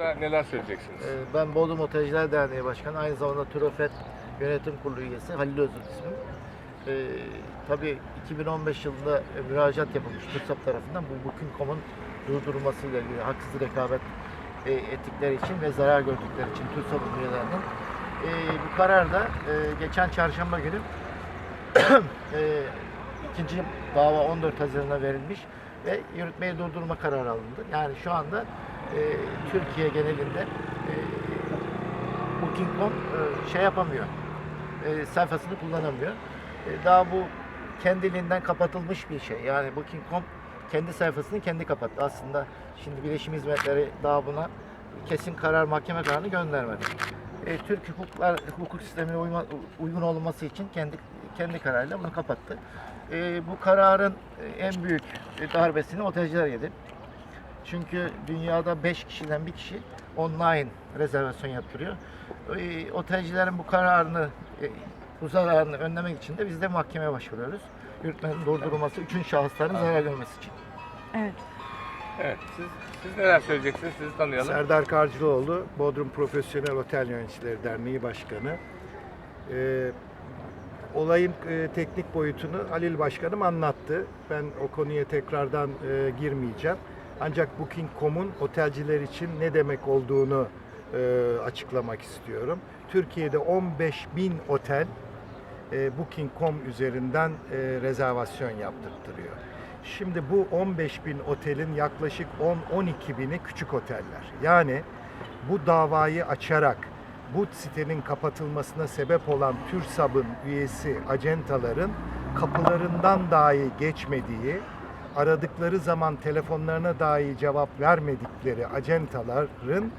konuda neler söyleyeceksiniz? Ee, Ben Bodrum Otelciler Derneği Başkanı, aynı zamanda Türofet Yönetim Kurulu üyesi Halil Özür ismim. Ee, tabii 2015 yılında e, müracaat yapılmış TÜRSAP tarafından bu Booking.com'un durdurulmasıyla ilgili haksız rekabet e, ettikleri için ve zarar gördükleri için TÜRSAP'ın üyelerinin. Ee, bu karar da e, geçen çarşamba günü e, ikinci dava 14 Haziran'a verilmiş ve yürütmeyi durdurma kararı alındı. Yani şu anda e, Türkiye genelinde e, Booking.com e, şey yapamıyor, e, sayfasını kullanamıyor. E, daha bu kendiliğinden kapatılmış bir şey. Yani Booking.com kendi sayfasını kendi kapattı. Aslında şimdi Bilişim Hizmetleri daha buna kesin karar, mahkeme kararını göndermedi. E, Türk hukuklar, hukuk sistemine uyma- uygun olması için kendi kendi kararıyla bunu kapattı. E, bu kararın e, en büyük e, darbesini otelciler yedi. Çünkü dünyada 5 kişiden bir kişi online rezervasyon yaptırıyor. E, otelcilerin bu kararını, e, bu zararını önlemek için de biz de mahkemeye başvuruyoruz. Yürütmenin durdurulması, üçün şahısların zarar görmesi için. Evet. Evet, siz, siz neler söyleyeceksiniz? Sizi tanıyalım. Serdar Karcılıoğlu, Bodrum Profesyonel Otel Yöneticileri Derneği Başkanı. Ee, olayın e, teknik boyutunu Halil Başkanım anlattı. Ben o konuya tekrardan e, girmeyeceğim. Ancak Booking.com'un otelciler için ne demek olduğunu e, açıklamak istiyorum. Türkiye'de 15 bin otel e, Booking.com üzerinden e, rezervasyon yaptırtırıyor. Şimdi bu 15 bin otelin yaklaşık 10-12 bini küçük oteller. Yani bu davayı açarak bu sitenin kapatılmasına sebep olan TÜRSAB'ın üyesi acentaların kapılarından dahi geçmediği, aradıkları zaman telefonlarına dahi cevap vermedikleri acentaların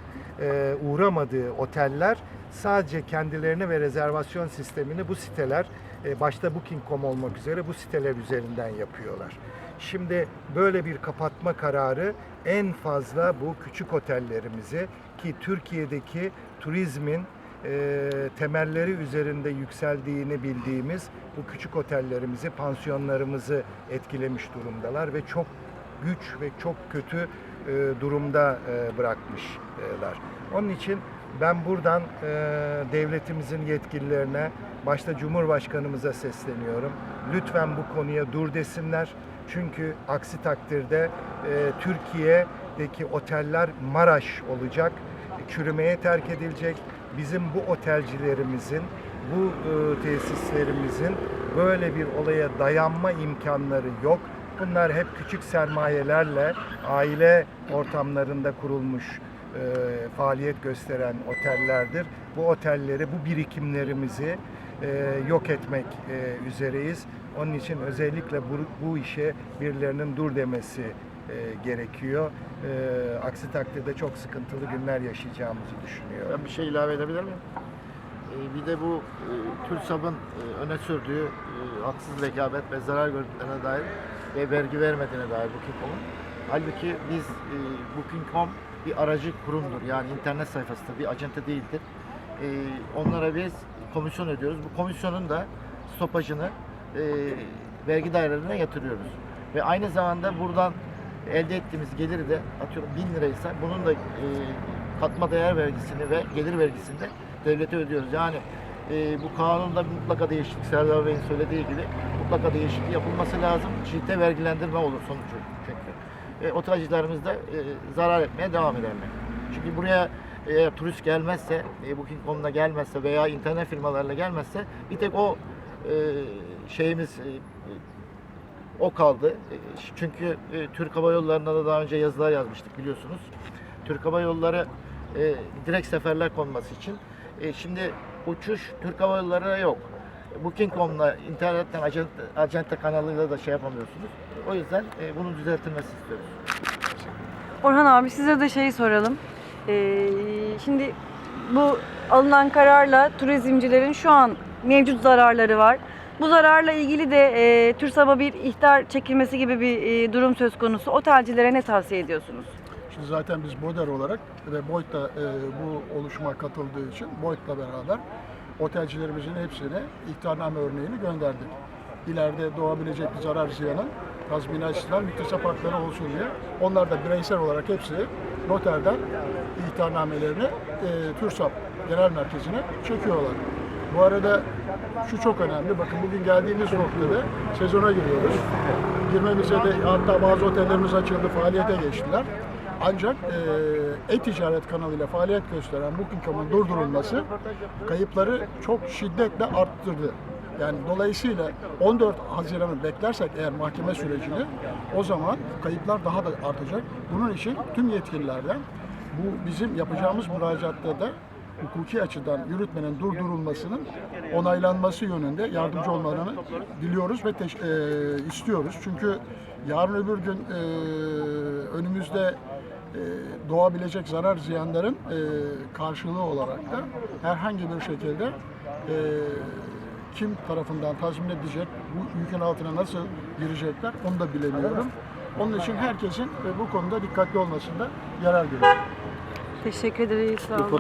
e, uğramadığı oteller sadece kendilerine ve rezervasyon sistemini bu siteler e, başta Booking.com olmak üzere bu siteler üzerinden yapıyorlar. Şimdi böyle bir kapatma kararı en fazla bu küçük otellerimizi ki Türkiye'deki turizmin e, temelleri üzerinde yükseldiğini bildiğimiz bu küçük otellerimizi, pansiyonlarımızı etkilemiş durumdalar ve çok güç ve çok kötü e, durumda e, bırakmışlar. Onun için ben buradan e, devletimizin yetkililerine, başta Cumhurbaşkanımıza sesleniyorum. Lütfen bu konuya dur desinler. Çünkü aksi takdirde e, Türkiye'deki oteller Maraş olacak, çürümeye terk edilecek. Bizim bu otelcilerimizin, bu e, tesislerimizin böyle bir olaya dayanma imkanları yok. Bunlar hep küçük sermayelerle aile ortamlarında kurulmuş e, faaliyet gösteren otellerdir. Bu otelleri, bu birikimlerimizi e, yok etmek e, üzereyiz. Onun için özellikle bu, bu işe birilerinin dur demesi e, gerekiyor. E, aksi takdirde çok sıkıntılı günler yaşayacağımızı düşünüyorum. Ben bir şey ilave edebilir miyim? Ee, bir de bu e, TÜRSAB'ın e, öne sürdüğü e, haksız rekabet ve zarar gördüklerine dair ve vergi vermediğine dair Booking.com'un. Halbuki biz e, Booking.com bir aracı kurumdur. Yani internet sayfasıdır, bir acente değildir. E, onlara biz komisyon ödüyoruz. Bu komisyonun da stopajını e, vergi dairelerine yatırıyoruz. Ve aynı zamanda buradan elde ettiğimiz geliri de atıyorum 1000 liraysa bunun da e, katma değer vergisini ve gelir vergisini de devlete ödüyoruz. Yani e, bu kanunda mutlaka değişiklik Serdar Bey'in söylediği gibi mutlaka değişiklik yapılması lazım. Çifte vergilendirme olur sonucu çünkü. E, otelcilerimiz de e, zarar etmeye devam ederler. Çünkü buraya eğer turist gelmezse, e, Booking.com'da gelmezse veya internet firmalarıyla gelmezse bir tek o e, şeyimiz e, o kaldı. E, Çünkü e, Türk Hava Yolları'na da daha önce yazılar yazmıştık biliyorsunuz. Türk Hava Yolları e, direkt seferler konması için. Şimdi uçuş Türk Hava Yolları'na yok. Booking.com'la internetten acent, acente kanalıyla da şey yapamıyorsunuz. O yüzden e, bunun düzeltilmesi istiyoruz. Orhan abi size de şeyi soralım. Şimdi bu alınan kararla turizmcilerin şu an mevcut zararları var. Bu zararla ilgili de e, TÜRSAB'a bir ihtar çekilmesi gibi bir e, durum söz konusu. Otelcilere ne tavsiye ediyorsunuz? Şimdi zaten biz Moder olarak ve Boyd da e, bu oluşuma katıldığı için Boyd'la beraber otelcilerimizin hepsine ihtarname örneğini gönderdik. İleride doğabilecek bir zarar ziyanın tazminat istiyorlar, müktesep hakları olsun diye. Onlar da bireysel olarak hepsi noterden ihtarnamelerini e, TÜRSAP Genel Merkezi'ne çekiyorlar. Bu arada şu çok önemli. Bakın bugün geldiğimiz noktada sezona giriyoruz. Girmemize de hatta bazı otellerimiz açıldı, faaliyete geçtiler. Ancak e, e-ticaret kanalıyla faaliyet gösteren Booking.com'un durdurulması kayıpları çok şiddetle arttırdı. Yani dolayısıyla 14 Haziran'ı beklersek eğer mahkeme sürecini o zaman kayıplar daha da artacak. Bunun için tüm yetkililerden bu bizim yapacağımız müracaatta da hukuki açıdan yürütmenin durdurulmasının onaylanması yönünde yardımcı olmalarını diliyoruz ve teş- e, istiyoruz. Çünkü yarın öbür gün e, önümüzde e, doğabilecek zarar ziyanların e, karşılığı olarak da herhangi bir şekilde e, kim tarafından tazmin edecek, bu yükün altına nasıl girecekler onu da bilemiyorum. Onun için herkesin e, bu konuda dikkatli olmasında yarar görüyorum. Teşekkür ederiz. Sağ olun.